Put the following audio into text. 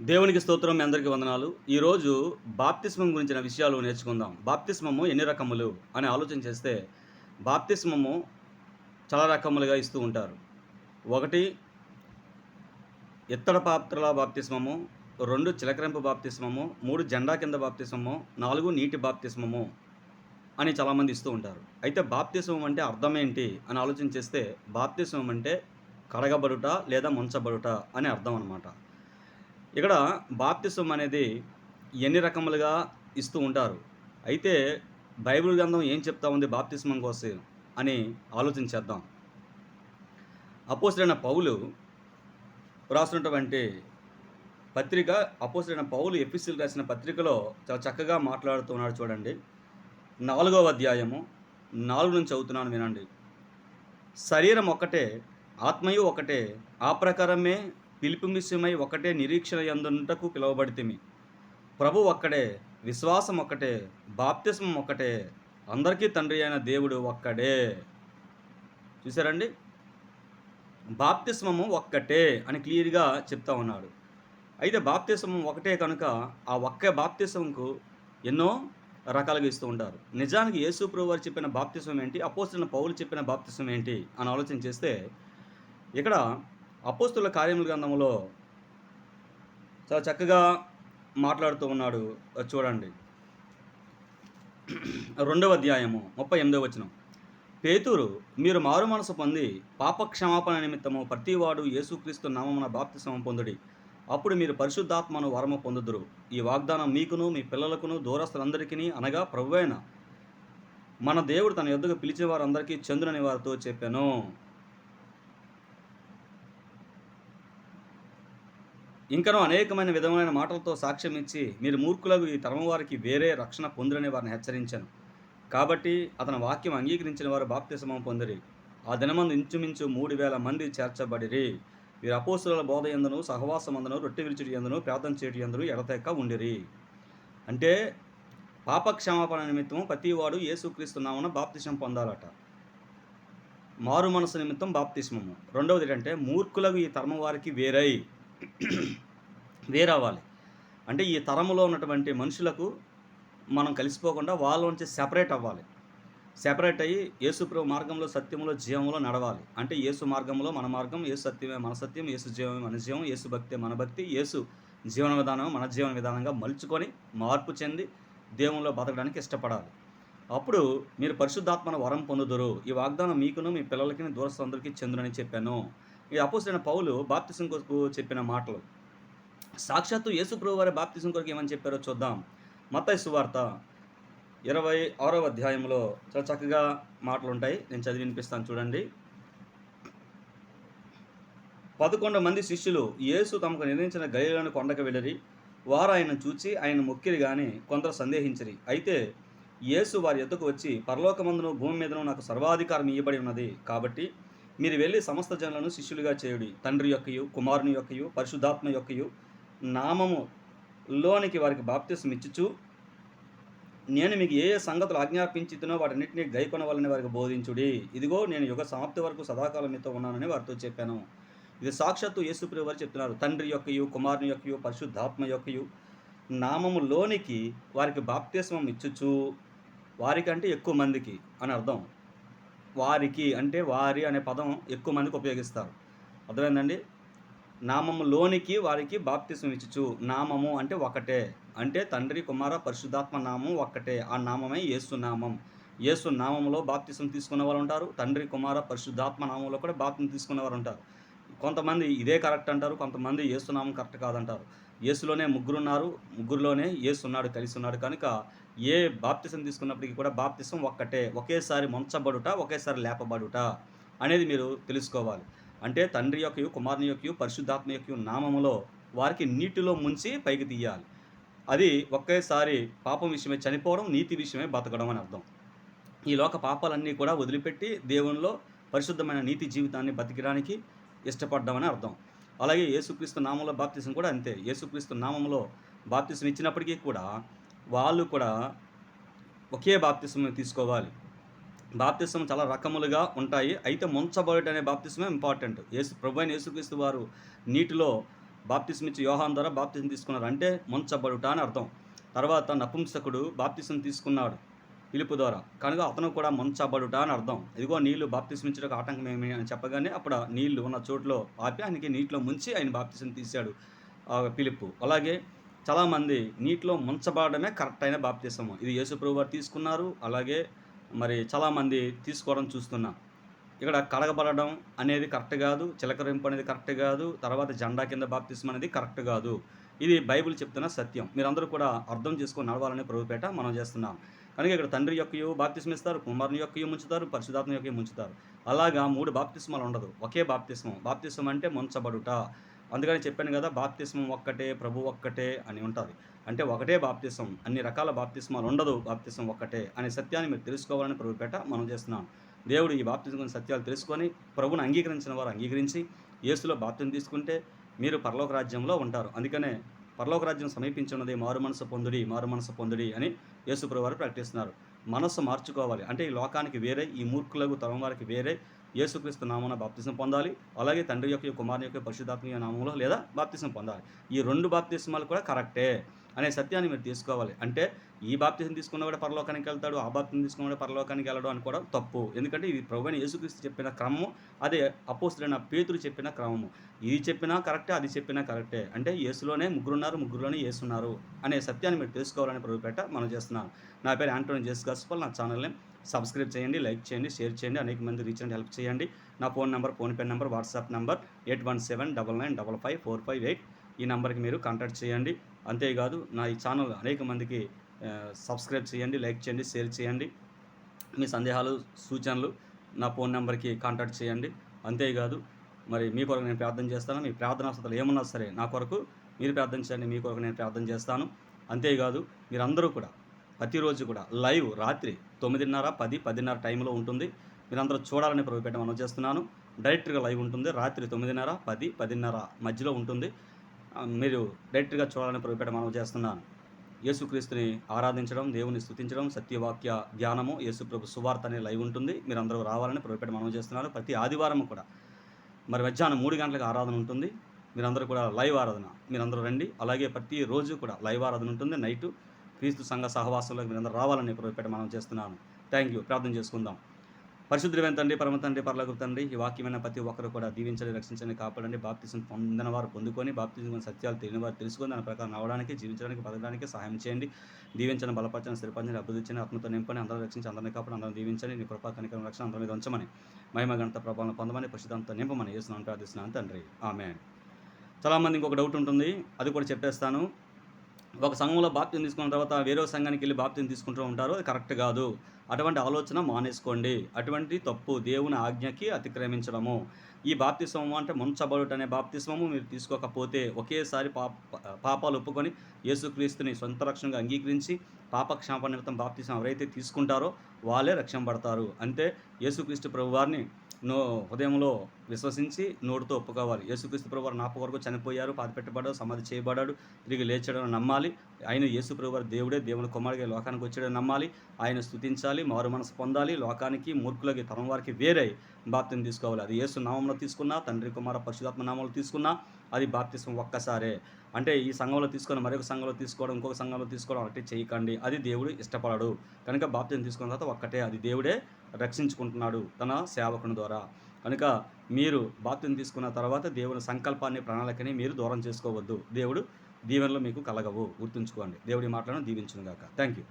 దేవునికి స్తోత్రం మీ అందరికీ వందనాలు. ఈరోజు బాప్తిస్మం గురించిన విషయాలు నేర్చుకుందాం. బాప్తిస్మము ఎన్ని రకములు అని ఆలోచన చేస్తే బాప్తిస్మము చాలా రకములుగా ఇస్తూ ఉంటారు. ఒకటి ఇత్తడ పాత్రల బాప్తిస్మము రెండు చిలకరింపు బాప్తిస్మము మూడు జెండా కింద బాప్తిస్మము నాలుగు నీటి బాప్తిస్మము అని చాలామంది ఇస్తూ ఉంటారు. అయితే బాప్తిస్మం అంటే అర్థం ఏంటి అని ఆలోచన చేస్తే బాప్తిస్మం అంటే కడగబడుట లేదా ముంచబడుట అని అర్థం అనమాట ఇక్కడ బాప్తిసం అనేది ఎన్ని రకములుగా ఇస్తూ ఉంటారు? అయితే బైబిల్ గ్రంథం ఏం చెప్తా ఉంది బాప్తిస్మం కోసం అని ఆలోచించేద్దాం అపోసరైన పౌలు రాసినటువంటి పత్రిక అపోసరైన పౌలు ఎఫ్ఎస్సీలు రాసిన పత్రికలో చాలా చక్కగా మాట్లాడుతున్నాడు చూడండి. నాలుగవ అధ్యాయము నాలుగు నుంచి చదువుతున్నాను వినండి. శరీరం ఒక్కటే ఆత్మయు ఒకటే ఆ ప్రకారమే పిలుపు ఒకటే నిరీక్షణ ఎందుటకు పిలువబడితిమి. ప్రభు ఒక్కడే విశ్వాసం ఒక్కటే బాప్తిస్మం ఒక్కటే అందరికీ తండ్రి అయిన దేవుడు ఒక్కడే. చూసారండి బాప్తిస్మము ఒక్కటే అని క్లియర్గా చెప్తా ఉన్నాడు. అయితే బాప్తిస్మం ఒకటే కనుక ఆ ఒక్క బాప్తిస్మంకు ఎన్నో రకాలుగా ఇస్తూ ఉంటారు. నిజానికి యేసు ప్రభు వారు చెప్పిన బాప్తిసం ఏంటి? అపోసిన పౌలు చెప్పిన బాప్తిసం ఏంటి? అని ఆలోచన చేస్తే ఇక్కడ అపోస్తుల కార్యముల గ్రంథంలో చాలా చక్కగా మాట్లాడుతూ ఉన్నాడు. చూడండి. రెండవ అధ్యాయము ముప్పై ఎనిమిదవ వచనం. పేతురు మీరు మారు మనసు పొంది పాప క్షమాపణ నిమిత్తము ప్రతివాడు యేసుక్రీస్తు నామమున బాప్తిస్మం పొందుడి. అప్పుడు మీరు పరిశుద్ధాత్మను వరము పొందుదురు. ఈ వాగ్దానం మీకును మీ పిల్లలకును దూరస్తులందరికీ అనగా ప్రభువైన మన దేవుడు తన యొద్దకు పిలిచిన వారందరికీ చంద్రుని వారితో చెప్పాను. ఇంకనూ అనేకమైన విధమైన మాటలతో సాక్ష్యం ఇచ్చి మీరు మూర్ఖులకు ఈ తరం వారికి వేరే రక్షణ పొందురని వారిని హెచ్చరించాను. కాబట్టి అతని వాక్యం అంగీకరించిన వారు బాప్తిసమం పొందిరి. ఆ దినమందు ఇంచుమించు మూడు వేల మంది చేర్చబడిరి. వీరు అపోసుల బోధ ఎందును సహవాసమందును రొట్టె విరిచిడి ఎందును ప్రార్థన చేయటి ఎందును ఎడతెక్క ఉండిరి. అంటే పాప క్షమాపణ నిమిత్తం ప్రతివాడు యేసుక్రీస్తున్నామన్న బాప్తిసం పొందాలట. మారు మనసు నిమిత్తం బాప్తిస్మము. రెండవది ఏంటంటే మూర్ఖులకు ఈ తరం వారికి వేరై. వేరవ్వాలి అంటే ఈ తరములో ఉన్నటువంటి మనుషులకు మనం కలిసిపోకుండా వాళ్ళ నుంచి సెపరేట్ అవ్వాలి. సెపరేట్ అయ్యి యేసుప్రభు మార్గంలో సత్యంలో జీవంలో నడవాలి. అంటే యేసు మార్గంలో మన మార్గం యేసు సత్యమే మన సత్యం యేసు జీవమే మన జీవం యేసు భక్తే మన భక్తి యేసు జీవన విధానం మన జీవన విధానంగా మలుచుకొని మార్పు చెంది దేవంలో బతకడానికి ఇష్టపడాలి. అప్పుడు మీరు పరిశుద్ధాత్మను వరం పొందుదురు. ఈ వాగ్దానం మీకును మీ పిల్లలకి దూరస్తులందరికీ చెందునని చెప్పాను. ఈ అపోసిన పౌలు బాప్తిసం కొరకు చెప్పిన మాటలు. సాక్షాత్తు యేసు ప్రభు వారి బాప్తిసం కొరకు ఏమని చెప్పారో చూద్దాం. మత్తయి సువార్త ఇరవై ఆరవ అధ్యాయంలో చాలా చక్కగా మాటలు ఉంటాయి. నేను చదివి వినిపిస్తాను చూడండి. పదకొండు మంది శిష్యులు యేసు తమకు నిర్ణయించిన గలిలోని కొండకు వెళ్ళరి. వారు ఆయన చూచి ఆయన మొక్కిరి కానీ కొందరు సందేహించరి. అయితే యేసు వారి ఎద్దుకు వచ్చి పరలోకమందును భూమి మీదను నాకు సర్వాధికారం ఇవ్వబడి ఉన్నది. కాబట్టి మీరు వెళ్ళి సమస్త జనులను శిష్యులుగా చేయుడి. తండ్రి యొక్కయు కుమారుని యొక్కయు పరిశుద్ధాత్మ యొక్కయు నామము లోనికి వారికి బాప్తిసం ఇచ్చుచు నేను మీకు ఏ ఏ సంగతులు ఆజ్ఞాపించుతునో వాటన్నింటినీ గైకొనవాలని వారికి బోధించుడి. ఇదిగో నేను యుగ సమాప్తి వరకు సదాకాలం మీతో ఉన్నానని వారితో చెప్పాను. ఇది సాక్షాత్తు యేసుప్రియ వారు చెప్తున్నారు. తండ్రి యొక్కయు కుమారుని యొక్కయు పరిశుద్ధాత్మ యొక్కయు నామములోనికి వారికి బాప్తిస్మం ఇచ్చుచు వారికంటే ఎక్కువ మందికి అని అర్థం. వారికి అంటే వారి అనే పదం ఎక్కువ మందికి ఉపయోగిస్తారు. అర్థమైందండి? నామములోనికి వారికి బాప్తిసం ఇచ్చుచు నామము అంటే ఒకటే. అంటే తండ్రి కుమార పరిశుద్ధాత్మ నామం ఒక్కటే. ఆ నామమే యేసు నామం. యేసు నామంలో బాప్తిసం తీసుకున్న వారు ఉంటారు. తండ్రి కుమార పరిశుద్ధాత్మ నామంలో కూడా బాప్తిసం తీసుకున్న వారు ఉంటారు. కొంతమంది ఇదే కరెక్ట్ అంటారు కొంతమంది యేసునామం కరెక్ట్ కాదంటారు. యేసులోనే ముగ్గురున్నారు ముగ్గురులోనే యేసు ఉన్నాడు కలిసి ఉన్నాడు కనుక ఏ బాప్తిసం తీసుకున్నప్పటికీ కూడా బాప్తిసం ఒక్కటే ఒకేసారి ముంచబడుట ఒకేసారి లేపబడుట అనేది మీరు తెలుసుకోవాలి. అంటే తండ్రి యొక్క కుమారుని యొక్క పరిశుద్ధాత్మ యొక్క నామములో వారికి నీటిలో ముంచి పైకి తీయాలి. అది ఒకేసారి పాపం విషయమే చనిపోవడం నీతి విషయమే బతకడం అని అర్థం. ఈ లోక పాపాలన్నీ కూడా వదిలిపెట్టి దేవునిలో పరిశుద్ధమైన నీతి జీవితాన్ని బతికడానికి ఇష్టపడ్డామని అర్థం. అలాగే యేసుక్రీస్తు నామంలో బాప్తిసం కూడా అంతే. యేసుక్రీస్తు నామంలో బాప్తిసం ఇచ్చినప్పటికీ కూడా వాళ్ళు కూడా ఒకే బాప్తిసం తీసుకోవాలి. బాప్తిసం చాలా రకములుగా ఉంటాయి. అయితే ముంచబడుట అనే బాప్తిసమే ఇంపార్టెంట్. యేసు ప్రభు అయిన యేసుక్రీస్తు వారు నీటిలో బాప్తిసం ఇచ్చి యోహాన్ ద్వారా బాప్తిసం తీసుకున్నారు. అంటే ముంచబడుట అని అర్థం. తర్వాత నపుంసకుడు బాప్తిసం తీసుకున్నాడు. పిలుపు ద్వారా. కనుక అతను కూడా ముంచబడుట అని అర్థం. ఇదిగో నీళ్ళు బాప్తిస్మించడానికి ఆటంకం ఏమి అని చెప్పగానే అప్పుడు నీళ్ళు ఉన్న చోట్లో ఆపి ఆయనకి నీటిలో ముంచి ఆయన బాప్తిసం తీశాడు ఆ పిలుపు. అలాగే చాలామంది నీటిలో ముంచబడమే కరెక్ట్ అయిన బాప్తిసము. ఇది యేసుప్రభు వారు తీసుకున్నారు. అలాగే మరి చాలామంది తీసుకోవడం చూస్తున్నాం. ఇక్కడ కడగబడడం అనేది కరెక్ట్ కాదు. చిలకరింపు అనేది కరెక్ట్ కాదు. తర్వాత జెండా కింద బాప్తిసం అనేది కరెక్ట్ కాదు. ఇది బైబిల్ చెప్తున్న సత్యం. మీరందరూ కూడా అర్థం చేసుకొని నడవాలనే ప్రభుపేట మనం చేస్తున్నాం. కనుక ఇక్కడ తండ్రి యొక్కయు బాప్తిస్మ ఇస్తారు కుమారుని యొక్కయు ముంచుతారు పరిశుధాత్మ యొక్క ముంచుతారు. అలాగా మూడు బాప్తిస్మాలు ఉండదు. ఒకే బాప్తిస్మం బాప్తిస్మం అంటే ముంచబడుట. అందుకని చెప్పాను కదా బాప్తిస్మం ఒక్కటే ప్రభు ఒక్కటే అని ఉంటుంది. అంటే ఒకటే బాప్తిస్మం అన్ని రకాల బాప్తిస్మాలు ఉండదు బాప్తిస్మం ఒక్కటే అనే సత్యాన్ని మీరు తెలుసుకోవాలని ప్రభుపేట మనం చేస్తున్నాం. దేవుడు ఈ బాప్తిజం సత్యాలు తెలుసుకొని ప్రభుని అంగీకరించిన వారు అంగీకరించి యేసులో బాప్తిని తీసుకుంటే మీరు పరలోక రాజ్యంలో ఉంటారు. అందుకనే పరలోక రాజ్యం సమీపించున్నది మారు మనసు పొందుడి మారు మనసు పొందుడి అని యేసుప్రభు వారు ప్రకటిస్తున్నారు మనస్సు మార్చుకోవాలి. అంటే ఈ లోకానికి వేరే ఈ మూర్ఖులకు తరం వారికి వేరే యేసుక్రీస్తు నామన బాప్తిసం పొందాలి. అలాగే తండ్రి యొక్క కుమారుని యొక్క పరిశుద్ధాత్మీయ నామంలో లేదా బాప్తిసం పొందాలి. ఈ రెండు బాప్తిస్మాలు కూడా కరెక్టే. అనే సత్యాన్ని మీరు తీసుకోవాలి. అంటే ఈ బాప్తిజం తీసుకున్న కూడా పరలోకానికి వెళ్తాడు ఆ బాప్తిజం తీసుకున్న కూడా పరలోకానికి వెళ్ళడం అనుకోవడం తప్పు. ఎందుకంటే ఇది ప్రభుని యేసుక్రీస్తు చెప్పిన క్రమము అదే అపోస్తుడైన పేతుడు చెప్పిన క్రమము. ఇది చెప్పినా కరెక్టే అది చెప్పినా కరెక్టే. అంటే యేసులోనే ముగ్గురున్నారు ముగ్గురులోనే యేసున్నారు అనే సత్యాన్ని మీరు తెలుసుకోవాలని ప్రభుపేట మనం చేస్తున్నాను. నా పేరు ఆంటోని జేస్ గస్పల్. నా ఛానల్ని సబ్స్క్రైబ్ చేయండి లైక్ చేయండి షేర్ చేయండి అనేక మంది రీచ్ అండ్ హెల్ప్ చేయండి. నా phone number PhonePe number WhatsApp number eight one seven double nine double five four five eight. ఈ నెంబర్కి మీరు కాంటాక్ట్ చేయండి. అంతేకాదు నా ఈ ఛానల్ అనేక మందికి సబ్స్క్రైబ్ చేయండి లైక్ చేయండి షేర్ చేయండి. మీ సందేహాలు సూచనలు నా ఫోన్ నెంబర్కి కాంటాక్ట్ చేయండి. అంతేకాదు మరి మీ కొరకు నేను ప్రార్థన చేస్తాను. మీ ప్రార్థనా అసలు ఏమన్నా సరే నా కొరకు మీరు ప్రార్థన చేయండి మీ కొరకు నేను ప్రార్థన చేస్తాను. అంతేకాదు మీరందరూ కూడా ప్రతిరోజు కూడా లైవ్ రాత్రి తొమ్మిదిన్నర పది పదిన్నర టైంలో ఉంటుంది. మీరందరూ చూడాలని ప్రభుపేట మనం చేస్తున్నాను. డైరెక్ట్గా లైవ్ ఉంటుంది. రాత్రి తొమ్మిదిన్నర పది పదిన్నర మధ్యలో ఉంటుంది. మీరు డైరెక్ట్గా చూడాలని ప్రభుపేట మనం చేస్తున్నాను. యేసుక్రీస్తుని ఆరాధించడం దేవుని స్థుతించడం సత్యవాక్య ధ్యానము యేసుప్రభు సువార్త అనే లైవ్ ఉంటుంది. మీరు అందరూ రావాలని ప్రభుపేట మనం చేస్తున్నాను ప్రతి ఆదివారం కూడా. మరి మధ్యాహ్నం మూడు గంటలకు ఆరాధన ఉంటుంది. మీరందరూ కూడా లైవ్ ఆరాధన. మీరందరూ రండి. అలాగే ప్రతి రోజు కూడా లైవ్ ఆరాధన ఉంటుంది. నైటు క్రీస్తు సంఘ సహవాసంలోకి మీరందరూ రావాలని ప్రభుపేట మనం చేస్తున్నాను. థ్యాంక్ యూ ప్రార్థన చేసుకుందాం. పరిశుద్ధమైన తండ్రి పరమ తండ్రి పర్లకు తండ్రి ఈ వాక్యమైన ప్రతి ఒక్కరు కూడా దీవించండి రక్షించండి కాపాడండి బాప్తిజం పొందిన వారు పొందుకొని బాప్తిజం సత్యాలు తెలియని వారు తెలుసుకొని దాని ప్రకారం నవ్వడానికి జీవించడానికి బతకడానికి సహాయం చేయండి. దీవించండి బలపరచండి స్థిరపరచండి అభివృద్ధించండి ఆత్మతో నింపని అందరూ రక్షించి అందరినీ కాపాడి అందరూ దీవించండి. నీ కృపా కనికరం రక్షణ అందరి మీద ఉంచమని మహిమ గణత ప్రభావం పొందమని పరిశుద్ధంతో నింపమని చేస్తున్నాను ప్రార్థిస్తున్నాను తండ్రి. ఆమె చాలామంది ఇంకొక డౌట్ ఉంటుంది. అది కూడా చెప్పేస్తాను. ఒక సంఘంలో బాప్తిని తీసుకున్న తర్వాత వేరే సంఘానికి వెళ్ళి బాప్తిని తీసుకుంటూ ఉంటారు. అది కరెక్ట్ కాదు. అటువంటి ఆలోచన మానేసుకోండి. అటువంటి తప్పు దేవుని ఆజ్ఞకి అతిక్రమించడము. ఈ బాప్తిస్వము అంటే ముంచబడుట అనే బాప్తిస్వము మీరు తీసుకోకపోతే ఒకేసారి పాప పాపాలు ఒప్పుకొని యేసుక్రీస్తుని సొంత రక్షణగా అంగీకరించి పాప నిమిత్తం బాప్తిసం ఎవరైతే తీసుకుంటారో వాళ్ళే రక్షణ పడతారు. అంతే యేసుక్రీస్తు ప్రభువారిని నో హృదయంలో విశ్వసించి నోటితో ఒప్పుకోవాలి. యేసుక్రీస్తు ప్రభు వారు నా కొరకు చనిపోయారు పాతిపెట్టబడ్డాడు సమాధి చేయబడ్డాడు తిరిగి లేచాడని నమ్మాలి. ఆయన యేసు ప్రభు వారు దేవుడే దేవుని కుమారుడిగా లోకానికి వచ్చాడని నమ్మాలి. ఆయన స్థుతించాలి మారు మనసు పొందాలి. లోకానికి మూర్ఖులకి తరం వారికి వేరే బాప్తిని తీసుకోవాలి. అది యేసు నామంలో తీసుకున్నా తండ్రి కుమార పరిశుధాత్మ నామంలో తీసుకున్నా అది బాప్తిసం ఒక్కసారే. అంటే ఈ సంఘంలో తీసుకొని మరొక సంఘంలో తీసుకోవడం ఇంకొక సంఘంలో తీసుకోవడం ఒకటి చేయకండి. అది దేవుడు ఇష్టపడడు. కనుక బాప్తిని తీసుకున్న తర్వాత ఒక్కటే అది దేవుడే రక్షించుకుంటున్నాడు తన సేవకుని ద్వారా. కనుక మీరు బాప్తిని తీసుకున్న తర్వాత దేవుని సంకల్పాన్ని ప్రణాళికని మీరు దూరం చేసుకోవద్దు. దేవుడు దీవెనలు మీకు కలగవు. గుర్తుంచుకోండి. దేవుడి మాటలను దీవించునుగాక. Thank you